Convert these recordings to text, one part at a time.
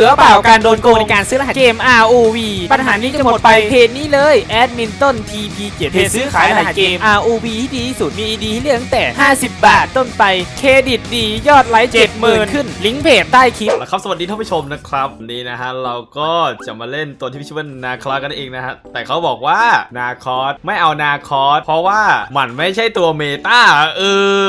บื่อเปล่าการโดนโกงในการซื้อรหัสเกม ROV ปัญหานี้จะหมดไปเพจนี้เลยแอดมินต้น TP7 เพจซื้อขายรหัสเกม ROV ที่ดีที่สุดมีดีให้เลือกตั้งแต่ 50 บาทต้นไปเครดิตดียอดไลค์70,000ขึ้น ลิงก์เพจใต้คลิป แล้วครับสวัสดีท่านผู้ชมนะครับวันนี้นะฮะเราก็จะมาเล่นตัวที่ชื่อว่านาคอสกันเองนะฮะแต่เขาบอกว่านาคอสไม่เอานาคอสเพราะว่ามันไม่ใช่ตัวเมตาเออ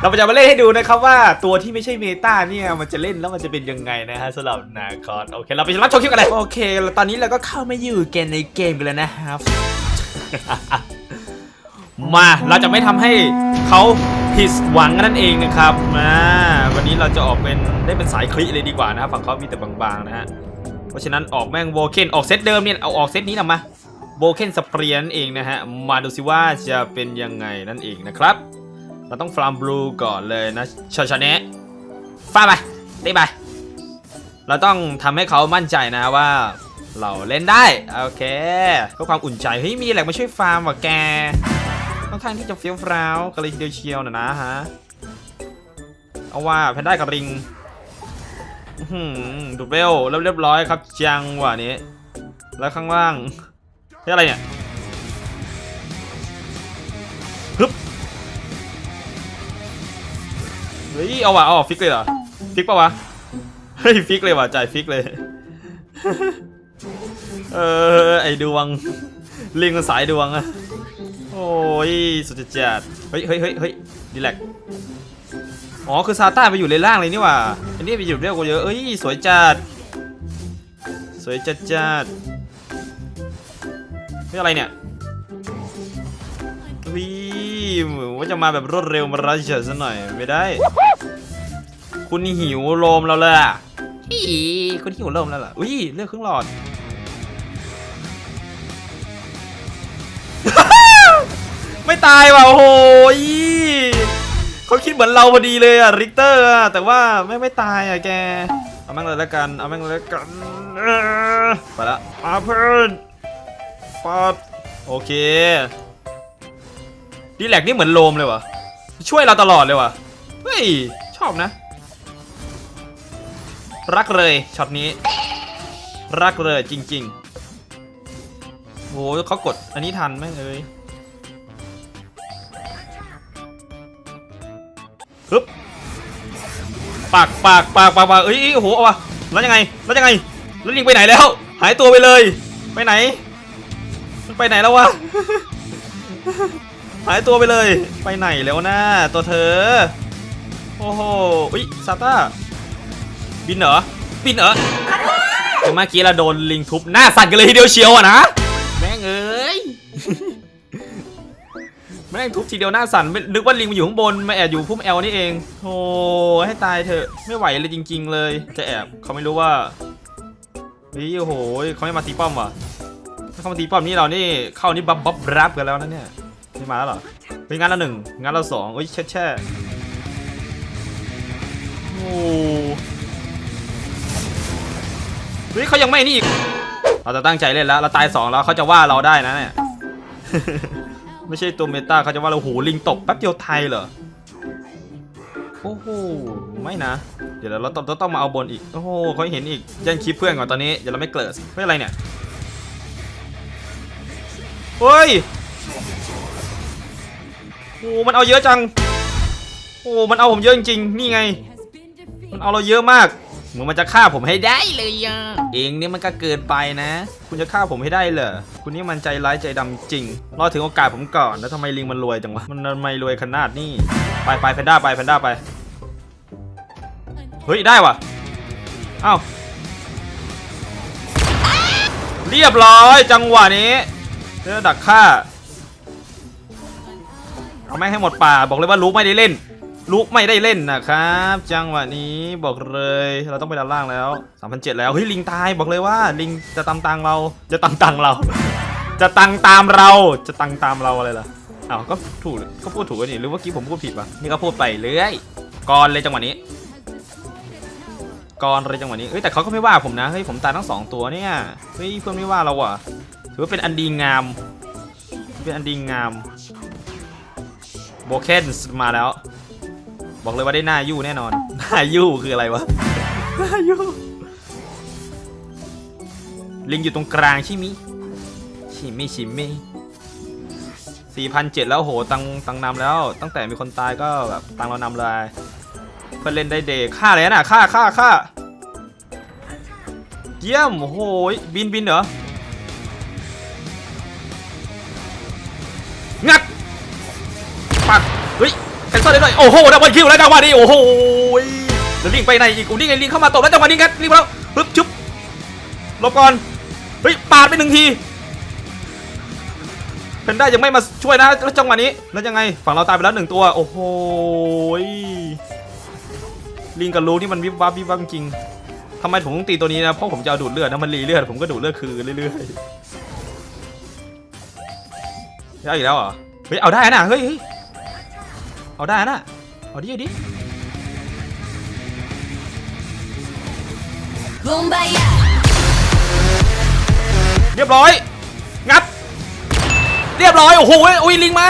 เราจะมาเล่นให้ดูนะครับว่าตัวที่ไม่ใช่เมตาเนี่ยมันจะเล่นแล้วมันจะเป็นยังไงนะฮะสำหรับนาคอสโอเค เราไปรับชมคลิปกันเลยโอเคแล้วตอนนี้เราก็เข้ามาอยู่เกมในเกมกันแล้วนะครับ มาเราจะไม่ทำให้เขาผิดหวังนั่นเองนะครับมาวันนี้เราจะออกเป็นได้เป็นสายคลิเลยดีกว่านะครับฝั่งเขามีแต่บางๆนะฮะเพราะฉะนั้นออกแม่งโวเคนออกเซตเดิมเนี่ยเอาออกเซตนี้นะมาโวเคนสเปรียนนเองนะฮะมาดูซิว่าจะเป็นยังไงนั่นเองนะครับ เราต้องฟลามบลูก่อนเลยนะชาชาเนะฟาดไปตีไป เราต้องทำให้เขามั่นใจนะว่า เราเล่นได้โอเคเพื่อความอุ่นใจเฮ้ยมีอะไรมาช่วยฟาร์มว่ะแกค่อนข้างที่จะเฟี้ยวฟ้าวกันเลยทีเดียวเชียวนะนะฮะเอาว่าแพนด้ากับริงหือดูเวลเรียบร้อยครับจังหวะนี้ แล้วข้างล่างนี่อะไรเนี่ยฮึบเฮ้ยเอาว่ะเอาฟิกเลยเหรอฟิกปะวะ เฮ้ยฟิกเลยว่ะจ่ายฟิกเลย เออไอดวงลิงมันสายดวงอะโอ้ยสุดจัดเฮ้ยเฮ้ยเฮ้ยเฮ้ยดีแลกอ๋อคือซาต้าไปอยู่เลนล่างเลยนี่ว่าอันนี้ไปอยู่เรียกว่าเยอะเอ้ยสวยจัดสวยจัดจัดนี่อะไรเนี่ยวิเหมือนว่าจะมาแบบรวดเร็วมารัชซะหน่อยไม่ได้ คุณหิวโลมเราเลยอะ อีคุณหิวโลมแล้วล่ะอุ้ยเลือกครึ่งหลอด ไม่ตายว่ะโอ้โหยเขาคิดเหมือนเราพอดีเลยอะริกเตอร์อะแต่ว่าไม่ไม่ตายอะแก เอาแม่งเลยแล้วกัน เอาแม่งเลยแล้วกันเออไปละมาเพื่อนปอดโอเคดีแลกนี่เหมือนโลมเลยวะช่วยเราตลอดเลยวะเฮ้ย ชอบนะ รักเลยช็อตนี้ รักเลยจริงๆโหเขากดอันนี้ทันไหมเอ้ยฮึบปากปากปากปากปากเอ้ยโอ้โหเอาวะแล้วยังไงแล้วยังไงแล้วลิงไปไหนแล้ว หายตัวไปเลย ไปไหนมันไปไหนแล้ววะหายตัวไปเลย ไปไหนแล้วนะตัวเธอ โอ้โหอุ้ยซาต้า บินเหรอบินเหรอเดี๋ยวเมื่อกี้เราโดนลิงทุบหน้าสั่นกันเลยทีเดียวเชียวอะนะแม่งเอ้ยแม่งทุบทีเดียวหน้าสั่นไม่นึกว่าลิงมันอยู่ข้างบนมาแอบอยู่พุ่มแอลนี่เองโอ้ให้ตายเถอะไม่ไหวเลยจริง ๆ เลย จะแอบเขาไม่รู้ว่าเฮ้ยโอ้โหเขาไม่มาตีป้อมว่ะถ้าเขามาตีป้อมนี่เรานี่เข้านี่บับบับรับกันแล้วนะเนี่ยไม่มาแล้วเหรอเฮ้ยงานละหนึ่งงานละสองเฮ้ยแช่แช่โอ้ เฮ้ยเขายังไม่นี่อีก เราจะตั้งใจเล่นแล้ว เราตายสองแล้วเขาจะว่าเราได้นะเนี่ย ไม่ใช่ตัวเมตาเขาจะว่าเราโหลิงตกแป๊บเดียวไทยเหรอ โอ้โห ไม่นะ เดี๋ยวเราต้องต้องมาเอาบนอีก โอ้โหเขาเห็นอีกยันคลิปเพื่อนก่อนตอนนี้ เดี๋ยวเราไม่เกิดไม่อะไรเนี่ยเฮ้ย โอ้มันเอาเยอะจัง โอ้มันเอาผมเยอะจริงๆ นี่ไง มันเอาเราเยอะมาก มือนมันจะฆ่าผมให้ได้เลยอะเองนี่มันก็เกินไปนะ คุณจะฆ่าผมให้ได้เหรอคุณนี่มันใจร้ายใจดำจริง รอถึงโอกาสผมก่อนแล้วทำไมลิงมันรวยจังวะมันทำไมรวยขนาดนี้ไปไปแพนด้าไปแพนด้าไปเฮ้ยได้ว่ะเอ้าเรียบร้อยจังหวะนี้เจอดักฆ่าเอาแม่งให้หมดป่าบอกเลยว่าลูกไม่ได้เล่น ลูกไม่ได้เล่นนะครับ จังหวะนี้บอกเลยเราต้องไปด้านล่างแล้ว3,007แล้วเฮ้ยลิงตายบอกเลยว่าลิงจะตามตังเราจะตังตังเรา จะตังตามเราจะตังตามเราอะไรล่ะอ้าวก็ถูกก็พูดถูกนนี่หรือว่ากี้ผมพูดผิดปะนี่ก็พูดไปเรื่อยก่อนเลยจังหวะนี้ก่อนเลยจังหวะนี้เฮ้ยแต่เขาก็ไม่ว่าผมนะเฮ้ยผมตายทั้งสองตัวเนี่ยเฮ้ยเพื่อนไม่ว่าเราอะถือว่าเป็นอันดีงาม เป็นอันดีงามโบเคนมาแล้ว บอกเลยว่าได้หน้ายู่แน่นอน หน้ายู่คืออะไรวะ หน้ายู่ ลิงอยู่ตรงกลางใช่มิชิมิชิมิสี่พันเจ็ดแล้วโหตังตังนำแล้ว ตั้งแต่มีคนตายก็แบบตังเรานำเลยเพื่อนเล่นได้เดย์ฆ่าเลยน่ะฆ่าฆ่าฆ่าเยี่ยมโหยบินบินเหรองัดปัดเฮ้ย แคนเซิลได้ด้วยโอ้โหดับเบิลคิวแล้วจังหวะนี้โอ้โหยเดี๋ยวลิงไปไหนอีกกูนี่ไงลิงเข้ามาตบแล้วจังหวะนี้งัดลิงมาแล้วปึ๊บชุบลบก่อนเฮ้ยปาดไปหนึ่งทีเพนด้ายังไม่มาช่วยนะแล้วจังหวะนี้แล้วยังไงฝั่งเราตายไปแล้วหนึ่งตัวโอ้โหยลิงกับลูนี่มันวิบวับวิบวับจริงทำไมผมต้องตีตัวนี้นะเพราะผมจะเอาดูดเลือดนะมันรีเลือดผมก็ดูดเลือดคืนเรื่อยๆได้อีกแล้วเหรอเฮ้ยเอาได้นะเฮ้ย เฮ้ยเอาได้นะเอาดิเอาดิ Kumbaya. เรียบร้อย งัดเรียบร้อย โอ้โหโอ้ยลิงมา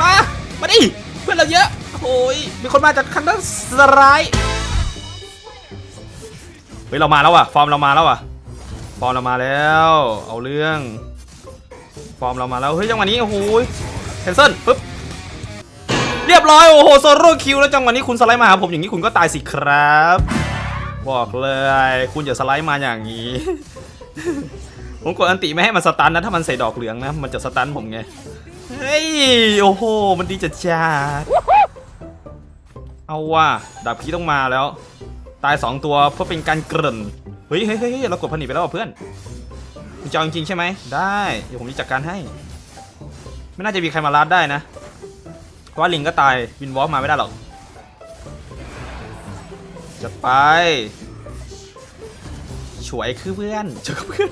มา มาดิ เพื่อนเราเยอะ โอ้ย มีคนมาจากข้างด้านซ้ายเฮ้ยเรามาแล้วอะฟอร์มเรามาแล้วอะฟอร์มเรามาแล้ว เอาเรื่อง ฟอร์มเรามาแล้ว เฮ้ยจังหวะนี้ โอ้โหแคนเซิลปึ๊บ เรียบร้อย โอ้โหโซโล่คิวแล้วจังหวะนี้คุณสไลด์มาหาผมอย่างนี้คุณก็ตายสิครับ บอกเลย คุณอย่าสไลด์มาอย่างนี้ ผมกดอันติไม่ให้มันสตันนะ ถ้ามันใส่ดอกเหลืองนะ มันจะสตันผมไง เฮ้ย โอ้โห มันดีจัดจ้าเอาว่ะดาบพีต้องมาแล้ว ตาย 2 ตัวเพื่อเป็นการเกริ่น เฮ้ยเฮ้ยเฮ้ยเรากดผนิตไปแล้วเพื่อนคุณจะเอจริงใช่ไหม ได้ เดี๋ยวผมจะจัดการให้ ไม่น่าจะมีใครมาลัดได้นะ เพราะว่าลิงก็ตายวินวอล์กมาไม่ได้หรอกจัดไปช่วยคือเพื่อนช่วยคือเพื่อน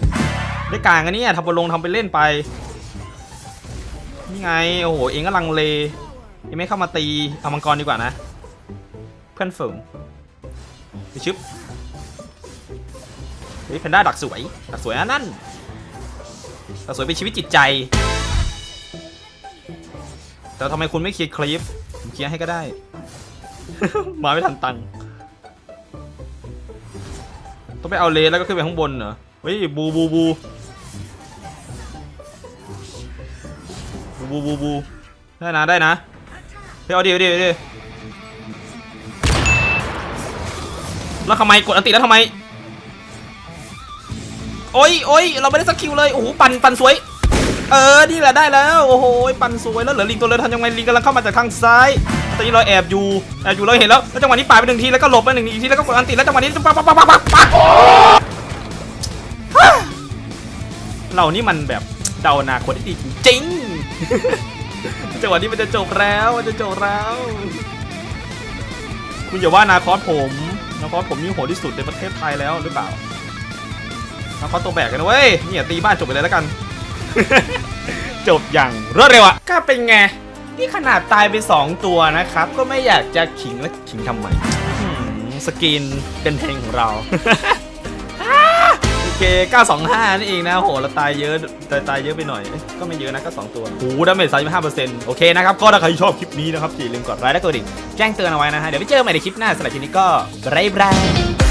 ได้กลางอันนี้ทำบอลลงทำไปเล่นไปนี่ไงโอ้โหเองก็ลังเลยังไม่เข้ามาตีเอามังกรดีกว่านะ เพื่อนฝึงไปชึบเฮ้ยแพนด้าดักสวยดักสวยนะนั่นดักสวยเป็นชีวิตจิตใจ แต่ทำไมคุณไม่เคลียร์คลิปผมเคลียร์ให้ก็ได้ มาไม่ทันตังค์ต้องไปเอาเลสแล้วก็ขึ้นไปข้างบนเหรอเฮ้ยบูบูบูบูบูบูบูได้นะได้นะเฮ้ยเอาดิเอาดิเอาดิแล้วทำไมกดอันติแล้วทำไมโอ้ยโอ้ยเราไม่ได้สกิลเลยโอ้โหปั่นปั่นสวย เออ นี่แหละได้แล้ว โอ้โห ปั่นสวยแล้วเหลือลิงตัวเลยทำยังไงลิงกำลังเข้ามาจากทางซ้าย ตอนนี้เราแอบอยู่ แอบอยู่เราเห็นแล้ว แล้วจังหวะนี้ป่าไปหนึ่งที แล้วก็หลบไปหนึ่งที แล้วก็กดอันติแล้วจังหวะนี้ปักปักปักปักปักปักเรานี่มันแบบเดาอนาคตได้ดีจริงจังหวะนี้มันจะจบแล้ว มันจะจบแล้ว คุณอย่าว่านาคอสผมนาคอสผมนี่โหดที่สุดในประเทศไทยแล้วหรือเปล่านาคอสตัวแบกกันนะเว้ยเนี่ยตีบ้านจบไปเลยแล้วกัน จบอย่างรวดเร็วอะก็เป็นไง นี่ขนาดตายไป 2 ตัวนะครับ ก็ไม่อยากจะขิงและขิงทำไมหืมสกินเป็นเพลงของเรา โอเค925 นี่เองนะโหเราตายเยอะแต่ตายเยอะไปหน่อยเอ้ยก็ไม่เยอะนะก็ 2 ตัวโหดาเมจ35%โอเคนะครับ ก็ถ้าใครชอบคลิปนี้นะครับอย่าลืมกดไลค์และกดดิ่งแจ้งเตือนเอาไว้นะฮะ เดี๋ยวไปเจอกันใหม่ในคลิปหน้าสำหรับคลิปนี้ก็บายบาย